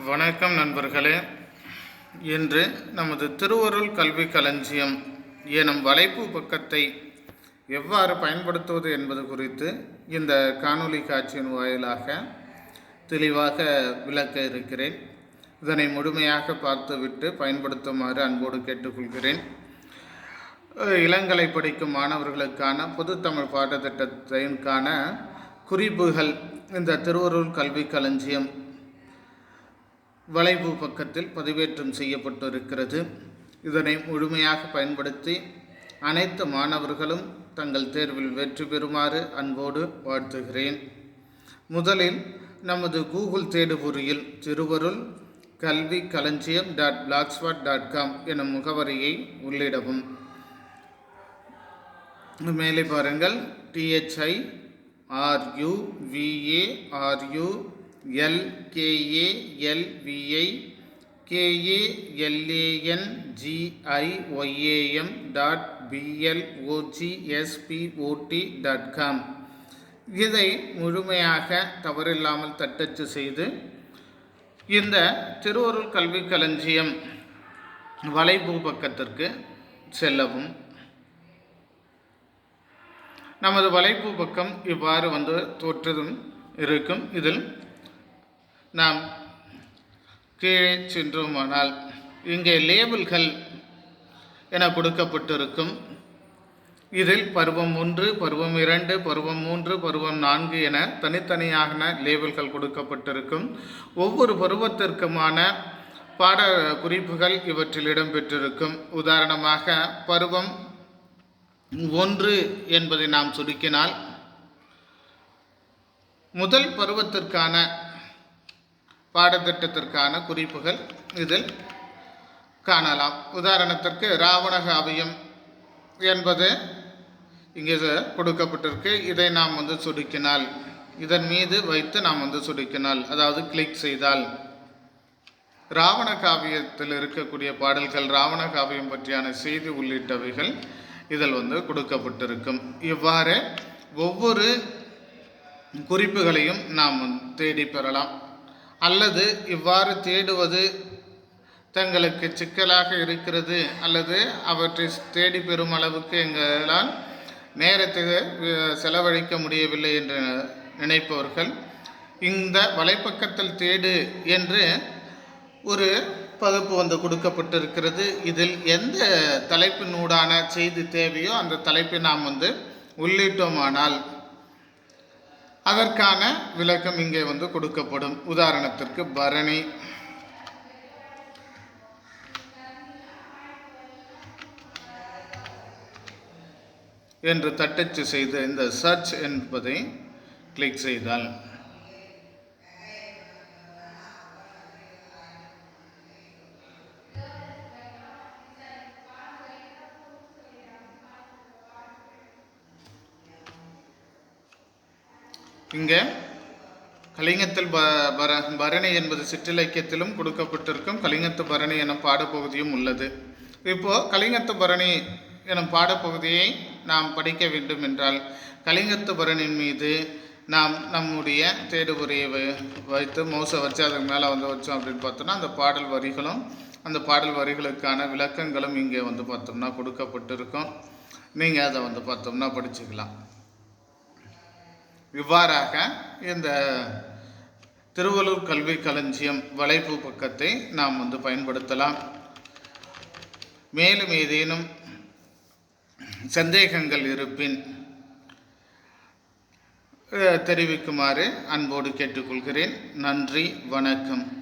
வணக்கம் நண்பர்களே. இன்று நமது திருவருள் கல்வி களஞ்சியம் எனும் வலைப்பு பக்கத்தை எவ்வாறு பயன்படுத்துவது என்பது குறித்து இந்த காணொளி காட்சியின் வாயிலாக தெளிவாக விளக்க இருக்கிறேன். இதனை முழுமையாக பார்த்துவிட்டு பயன்படுத்துமாறு அன்போடு கேட்டுக்கொள்கிறேன். இளங்கலை படிக்கும் மாணவர்களுக்கான பொதுத்தமிழ் பாடத்திட்டத்திற்கான குறிப்புகள் இந்த திருவருள் கல்வி களஞ்சியம் வளைவு பக்கத்தில் பதிவேற்றம் செய்யப்பட்டிருக்கிறது. இதனை முழுமையாக பயன்படுத்தி அனைத்து மாணவர்களும் தங்கள் தேர்வில் வெற்றி பெறுமாறு அன்போடு வாழ்த்துகிறேன். முதலில் நமது கூகுள் தேடுபொறியில் திருவருள் கல்வி களஞ்சியம் டாட் பிளாக்ஸ்வாட் டாட் காம் எனும் முகவரியை உள்ளிடவும். மேலே பாருங்கள். T H I R U விஏஆர்யூ எல்கேஏஎல்விஐ LKA எல்விஐ கேஏஎல்ஏஎன் G I Y A M dot பிஎல்ஓஜிஎஸ்பிஓடி dot com. இதை முழுமையாக தவறில்லாமல் தட்டச்சு செய்து இந்த திருவருள் கல்வி களஞ்சியம் வலைபூ பக்கத்திற்கு செல்லவும். நமது வலைப்பூ பக்கம் இவ்வாறு வந்து தோற்றதும் இருக்கும். இதில் நாம் கீழே சென்றோமானால் இங்கே லேபிள்கள் என கொடுக்கப்பட்டிருக்கும். இதில் பருவம் ஒன்று பருவம் இரண்டு பருவம் மூன்று பருவம் நான்கு என தனித்தனியான லேபிள்கள் கொடுக்கப்பட்டிருக்கும். ஒவ்வொரு பருவத்திற்குமான பாட குறிப்புகள் இவற்றில் இடம்பெற்றிருக்கும். உதாரணமாக பருவம் ஒன்று என்பதை நாம் சுருக்கினால் முதல் பருவத்திற்கான பாடத்திட்டத்திற்கான குறிப்புகள் இதில் காணலாம். உதாரணத்திற்கு ராவண காவியம் என்பது இங்கே கொடுக்கப்பட்டிருக்கு. இதை நாம் வந்து சுருக்கினால் இதன் மீது வைத்து நாம் வந்து சுருக்கினால் அதாவது கிளிக் செய்தால். ராவண காவியத்தில் இருக்கக்கூடிய பாடல்கள் ராவண காவியம் பற்றியான செய்தி உள்ளிட்டவைகள் இதில் வந்து கொடுக்கப்பட்டிருக்கும். இவ்வாறு ஒவ்வொரு குறிப்புகளையும் நாம் தேடி பெறலாம். அல்லது இவ்வாறு தேடுவது தங்களுக்கு சிக்கலாக இருக்கிறது அல்லது அவற்றை தேடி பெறும் அளவுக்கு எங்களால் நேரத்தை செலவழிக்க முடியவில்லை என்று நினைப்பவர்கள் இந்த வலைப்பக்கத்தில் தேடு என்று ஒரு பகுப்பு வந்து கொடுக்கப்பட்டிருக்கிறது. இதில் எந்த தலைப்பினூடான செய்தி தேவையோ அந்த தலைப்பை நாம் வந்து உள்ளிட்டோமானால் அதற்கான விளக்கம் இங்கே வந்து கொடுக்கப்படும். உதாரணத்திற்கு பரணி. என்று தட்டச்சு செய்து இந்த சர்ச் என்பதை கிளிக் செய்தால் இங்கே கலிங்கத்தில் ப பர பரணி என்பது சிற்றிலக்கியத்திலும் கொடுக்கப்பட்டிருக்கும் கலிங்கத்து பரணி எனும் பாடப்பகுதியும் உள்ளது. இப்போது கலிங்கத்து பரணி எனும் பாடப்பகுதியை நாம் படிக்க வேண்டும் என்றால் கலிங்கத்து பரணியின் மீது நாம் நம்முடைய தேடுபுரியை வை- வைத்து மௌசை வச்சு அதுக்கு மேலே வந்து வச்சோம் அப்படின்னு பார்த்தோம்னா அந்த பாடல் வரிகளும் அந்த பாடல் வரிகளுக்கான விளக்கங்களும் இங்கே வந்து பார்த்தோம்னா கொடுக்கப்பட்டிருக்கும். நீங்கள் அதை வந்து பார்த்தோம்னா படிச்சுக்கலாம். இவ்வாறாக இந்த திருவள்ளூர் கல்வி களஞ்சியம் வலைப்பு பக்கத்தை நாம் வந்து பயன்படுத்தலாம். மேலும் ஏதேனும் சந்தேகங்கள் இருப்பின் தெரிவிக்குமாறு அன்போடு கேட்டுக்கொள்கிறேன். நன்றி வணக்கம்.